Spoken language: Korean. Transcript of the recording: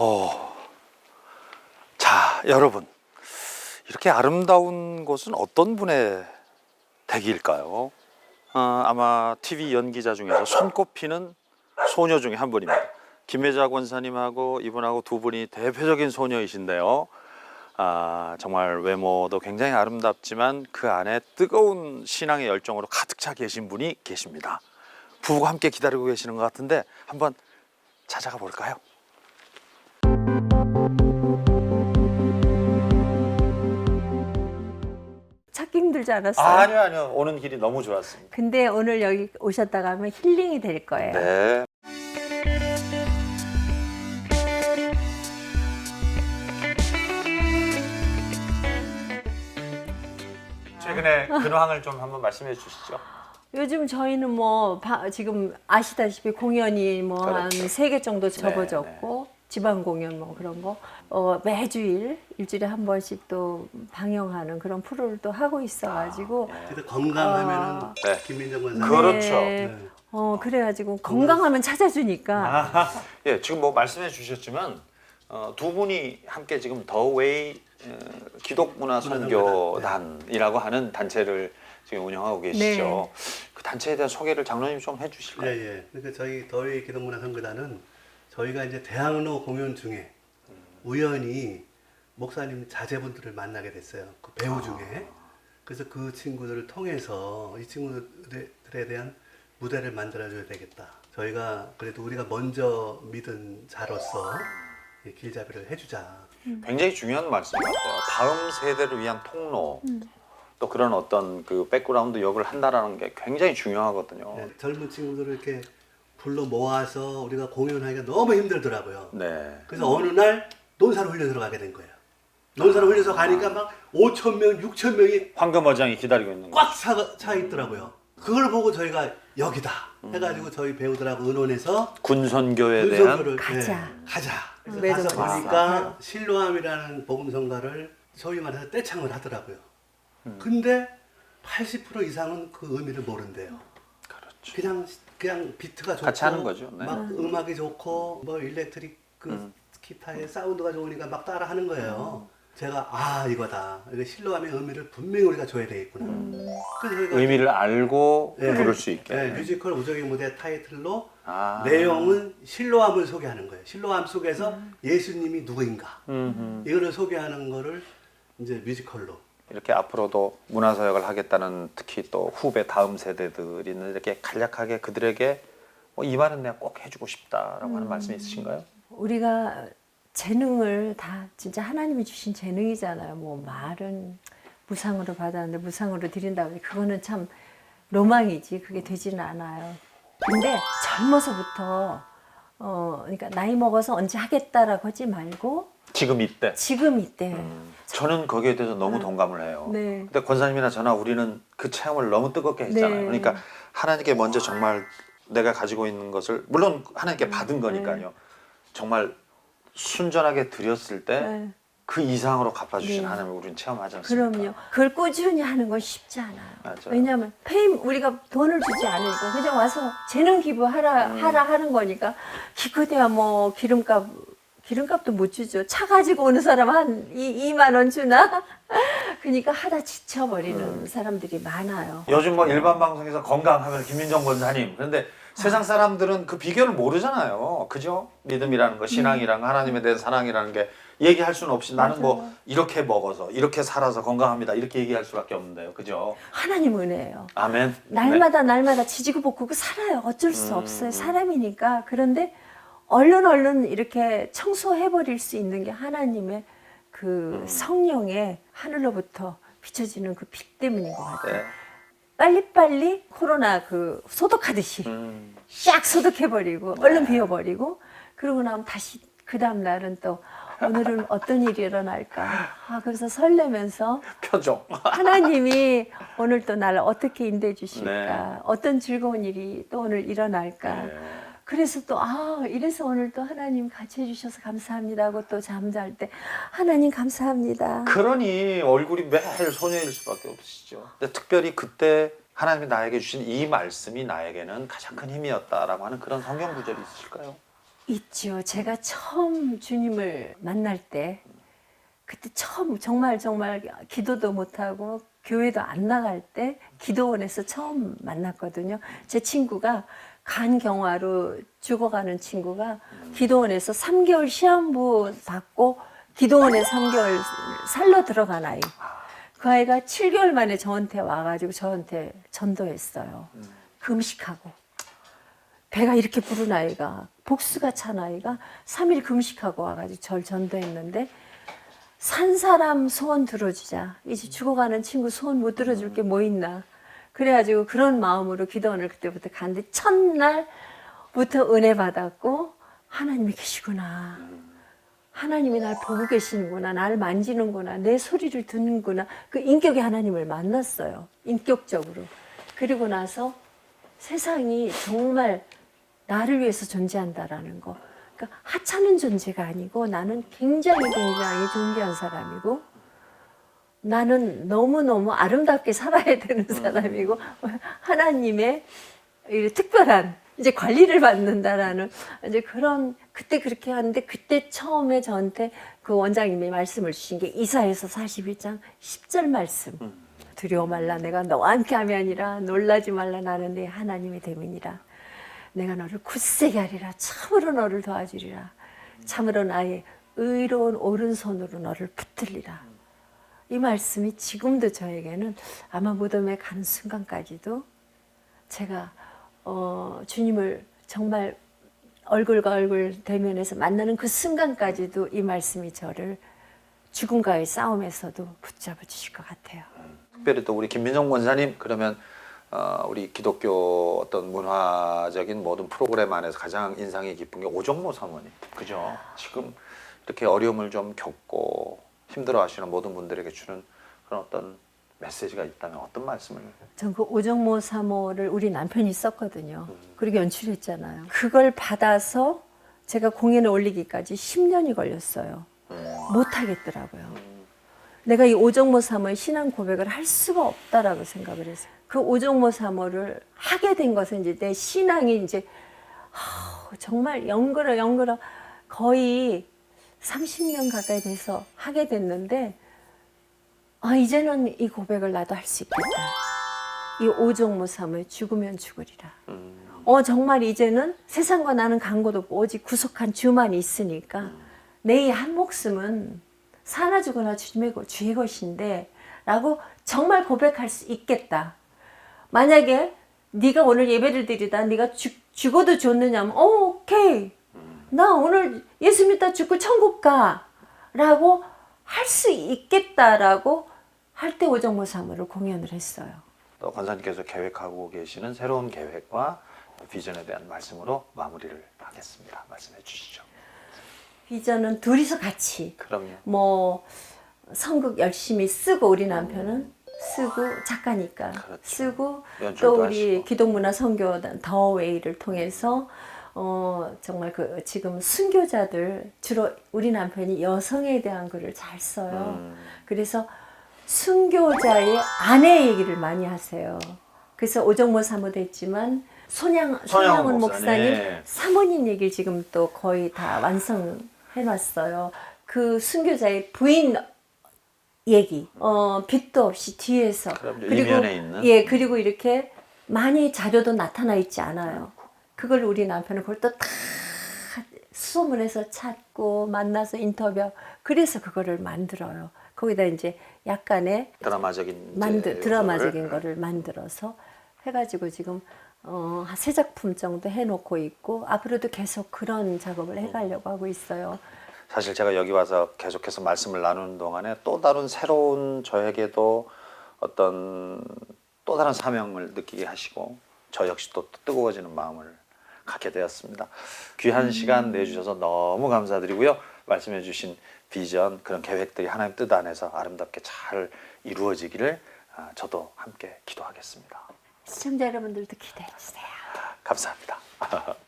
어. 자, 여러분. 이렇게 아름다운 곳은 어떤 분의 댁일까요? 어, 아마 TV 연기자 중에서 손꼽히는 소녀 중에 한 분입니다. 김혜자 권사님하고 이분하고 두 분이 대표적인 소녀이신데요. 아, 정말 외모도 굉장히 아름답지만 그 안에 뜨거운 신앙의 열정으로 가득 차 계신 분이 계십니다. 부부가 함께 기다리고 계시는 것 같은데 한번 찾아가 볼까요? 힘들지 않았어요? 아니요, 아니요. 오는 길이 너무 좋았습니다. 근데 오늘 여기 오셨다가 하면 힐링이 될 거예요. 네. 최근에 근황을 좀 한번 말씀해 주시죠. 요즘 저희는 뭐 바- 지금 아시다시피 공연이 뭐 한 그렇죠. 세 개 정도 네, 접어졌고 지방 공연 뭐 그런 거 어, 매주일 일주일에 한 번씩 또 방영하는 그런 프로를 또 하고 있어가지고 그래서 건강하면은 아. 네. 김민정 권사님 그렇죠. 네. 어 그래가지고 건강하면 찾아주니까 예, 지금 뭐 말씀해 주셨지만 어, 두 분이 함께 지금 더웨이 어, 기독문화 선교단이라고 하는 단체를 지금 운영하고 계시죠. 네. 그 단체에 대한 소개를 장로님 좀 해주실까요? 예, 예. 그러니까 저희 더위 기독문화선교단은 저희가 이제 대학로 공연 중에 우연히 목사님 자제분들을 만나게 됐어요. 그 배우 중에. 그래서 그 친구들을 통해서 이 친구들에 대한 무대를 만들어줘야 되겠다. 저희가 그래도 우리가 먼저 믿은 자로서 이 길잡이를 해주자. 굉장히 중요한 말씀 같아요. 다음 세대를 위한 통로 또 그런 어떤 그 백그라운드 역을 한다라는 게 굉장히 중요하거든요. 네, 젊은 친구들을 이렇게 불러 모아서 우리가 공연하기가 너무 힘들더라고요. 네. 그래서 어느 날 논사로 흘려 들어가게 된 거예요. 논사로 흘려서 가니까 막 5천 명, 6천 명이 황금 어장이 기다리고 있는 거. 꽉차 있더라고요. 그걸 보고 저희가 여기다 해가지고 저희 배우들하고 의논해서 군선교에 대한 군선교를 가자. 네, 가자. 그래서 매점 가서 갔어. 보니까 실로암이라는 복음성가를 소위 말해서 떼창을 하더라고요. 근데 80% 이상은 그 의미를 모른대요. 그렇죠. 그냥 그냥 비트가 좋고 같이 하는 거죠. 네. 막 음악이 좋고 뭐 일렉트릭 그 음. 기타의 사운드가 좋으니까 막 따라 하는 거예요. 제가 아 이거다. 이거 실로암의 의미를 분명히 우리가 줘야 되겠구나. 그래서 저희가 의미를 알고 네. 부를 수 있게. 네, 뮤지컬 우정의 무대 타이틀로 아. 내용은 실로암을 소개하는 거예요. 실로암 속에서 예수님이 누구인가 음, 음. 이거를 소개하는 거를 이제 뮤지컬로 이렇게 앞으로도 문화사역을 하겠다는 특히 또 후배 다음 세대들이 이렇게 간략하게 그들에게 뭐 이 말은 내가 꼭 해주고 싶다라고 하는 말씀이 있으신가요? 우리가 재능을 다 진짜 하나님이 주신 재능이잖아요. 뭐 말은 무상으로 받았는데 무상으로 드린다 고 그거는 참 로망이지 그게 되지는 않아요. 근데 젊어서부터 어 그러니까 나이 먹어서 언제 하겠다라고 하지 말고 지금 이때. 지금 이때 저는 거기에 대해서 너무 동감을 해요. 네. 근데 권사님이나 저나 우리는 그 체험을 너무 뜨겁게 했잖아요. 네. 그러니까 하나님께 먼저 정말 내가 가지고 있는 것을 물론 하나님께 받은 거니까요. 정말 순전하게 드렸을 때 그 네. 이상으로 갚아주신 네. 하나님을 우리는 체험하지 않습니까? 그럼요. 그걸 꾸준히 하는 건 쉽지 않아요. 맞아요. 왜냐하면 페임 우리가 돈을 주지 않으니까 그냥 와서 재능 기부하라 음. 하라 하는 거니까 기껏해야 뭐 기름값 기름값도 못 주죠. 차 가지고 오는 사람 한 이, 2만 원 주나? 그러니까 하다 지쳐버리는 음. 사람들이 많아요. 요즘 뭐 일반 방송에서 건강하면 김민정 권사님. 그런데 세상 사람들은 그 비결을 모르잖아요. 그죠? 믿음이라는 거, 신앙이라는 거, 하나님에 대한 사랑이라는 게 얘기할 수는 없이 나는 뭐 이렇게 먹어서 이렇게 살아서 건강합니다. 이렇게 얘기할 수밖에 없는데요. 그죠? 하나님 은혜예요. 아멘. 날마다 날마다 지지고 볶고 살아요. 어쩔 수 음. 없어요. 사람이니까. 그런데 얼른 얼른 이렇게 청소해 버릴 수 있는 게 하나님의 그 음. 성령의 하늘로부터 비춰지는 그 빛 때문인 것 같아요. 네. 빨리빨리 코로나 그 소독하듯이 음, 싹 소독해버리고 얼른 비워버리고 그러고 나면 다시 그 다음 날은 또 오늘은 어떤 일이 일어날까 아 그래서 설레면서 표정. 하나님이 오늘 또 나를 어떻게 인도해 주실까 네. 어떤 즐거운 일이 또 오늘 일어날까 네. 그래서 또 아 이래서 오늘 또 하나님 같이 해주셔서 감사합니다 하고 또 잠잘 때 하나님 감사합니다 그러니 얼굴이 매일 소녀일 수밖에 없으시죠. 근데 특별히 그때 하나님이 나에게 주신 이 말씀이 나에게는 가장 큰 힘이었다라고 하는 그런 성경 구절이 있으실까요? 있죠. 제가 처음 주님을 만날 때 그때 처음 정말 정말 기도도 못하고 교회도 안 나갈 때 기도원에서 처음 만났거든요. 제 친구가 간경화로 죽어가는 친구가 기도원에서 3개월 시한부 받고 기도원에 3개월 살러 들어간 아이. 그 아이가 7개월 만에 저한테 와가지고 저한테 전도했어요. 금식하고. 배가 이렇게 부른 아이가 복수가 찬 아이가 3일 금식하고 와가지고 절 전도했는데 산 사람 소원 들어주자 이제 죽어가는 친구 소원 못 들어줄 게 뭐 있나 그래가지고 그런 마음으로 기도원을 그때부터 갔는데 첫날부터 은혜 받았고 하나님이 계시구나. 하나님이 날 보고 계시는구나. 날 만지는구나. 내 소리를 듣는구나. 그 인격의 하나님을 만났어요. 인격적으로. 그리고 나서 세상이 정말 나를 위해서 존재한다라는 거. 그러니까 하찮은 존재가 아니고 나는 굉장히 굉장히 존귀한 사람이고 나는 너무너무 아름답게 살아야 되는 사람이고 하나님의 이 특별한 이제 관리를 받는다라는 이제 그런 그때 그렇게 하는데 그때 처음에 저한테 그 원장님이 말씀을 주신 게 이사에서 41장 10절 말씀. 두려워 말라. 내가 너와 함께 하면이라 놀라지 말라. 나는 내 하나님의 대민이라. 내가 너를 굳세게 하리라. 참으로 너를 도와주리라. 참으로 나의 의로운 오른손으로 너를 붙들리라 이 말씀이 지금도 저에게는 아마 무덤에 가는 순간까지도 제가 어, 주님을 정말 얼굴과 얼굴 대면해서 만나는 그 순간까지도 이 말씀이 저를 죽음과의 싸움에서도 붙잡아 주실 것 같아요. 특별히 또 우리 김민정 권사님 그러면 어, 우리 기독교 어떤 문화적인 모든 프로그램 안에서 가장 인상이 깊은 게 오정모 사모님 그죠 지금 이렇게 어려움을 좀 겪고 힘들어하시는 모든 분들에게 주는 그런 어떤 메시지가 있다면 어떤 말씀을 전 그 오정모 사모를 우리 남편이 썼거든요. 그리고 연출했잖아요. 그걸 받아서 제가 공연에 올리기까지 10년이 걸렸어요. 못 하겠더라고요. 내가 이 오정모 사모의 신앙 고백을 할 수가 없다라고 생각을 했어요. 그 오정모 사모를 하게 된 것은 이제 내 신앙이 이제 하, 정말 연그러 연그러 거의 30년 가까이 돼서 하게 됐는데 아 이제는 이 고백을 나도 할 수 있겠다. 이 사모의 죽으면 죽으리라. 어 정말 이제는 세상과 나는 간고도 없고 오직 구속한 주만 있으니까 내 이 한 목숨은 사나 죽으나 주님의 것- 주의 것인데 라고 정말 고백할 수 있겠다. 만약에 네가 오늘 예배를 드리다 네가 죽, 죽어도 좋느냐면 어, 오케이 나 오늘 예수 믿다 죽고 천국 가라고 할 수 있겠다라고 할 때 오정모 사무를 공연을 했어요. 또 권사님께서 계획하고 계시는 새로운 계획과 비전에 대한 말씀으로 마무리를 하겠습니다. 말씀해 주시죠. 비전은 둘이서 같이 그럼요. 뭐 선극 열심히 쓰고 우리 남편은 쓰고 작가니까 그렇죠. 쓰고 또 우리. 기독문화 선교단 더웨이를 통해서 어 정말 그 지금 순교자들 주로 우리 남편이 여성에 대한 글을 잘 써요. 음. 그래서 순교자의 아내 얘기를 많이 하세요. 그래서 오정모 사모도 했지만 손양 손양훈 목사님. 네. 사모님 얘기를 지금 또 거의 다 완성해놨어요. 그 순교자의 부인 얘기, 어 빛도 없이 뒤에서 있는. 예 그리고 이렇게 많이 자료도 나타나 있지 않아요. 그걸 우리 남편은 그걸 또 다 수소문해서 찾고 만나서 인터뷰 그래서 그거를 만들어요. 거기다 이제 약간의 드라마적인 만들 요소를 드라마적인 거를 만들어서 해가지고 지금 어, 세 작품 정도 해놓고 있고 앞으로도 계속 그런 작업을 해가려고 하고 있어요. 사실 제가 여기 와서 계속해서 말씀을 나누는 동안에 또 다른 새로운 저에게도 어떤 또 다른 사명을 느끼게 하시고 저 역시 또 뜨거워지는 마음을 갖게 되었습니다. 귀한 시간 내주셔서 너무 감사드리고요. 말씀해 주신 비전 그런 계획들이 하나님 뜻 안에서 아름답게 잘 이루어지기를 아, 저도 함께 기도하겠습니다. 시청자 여러분들도 기대해 주세요. 감사합니다.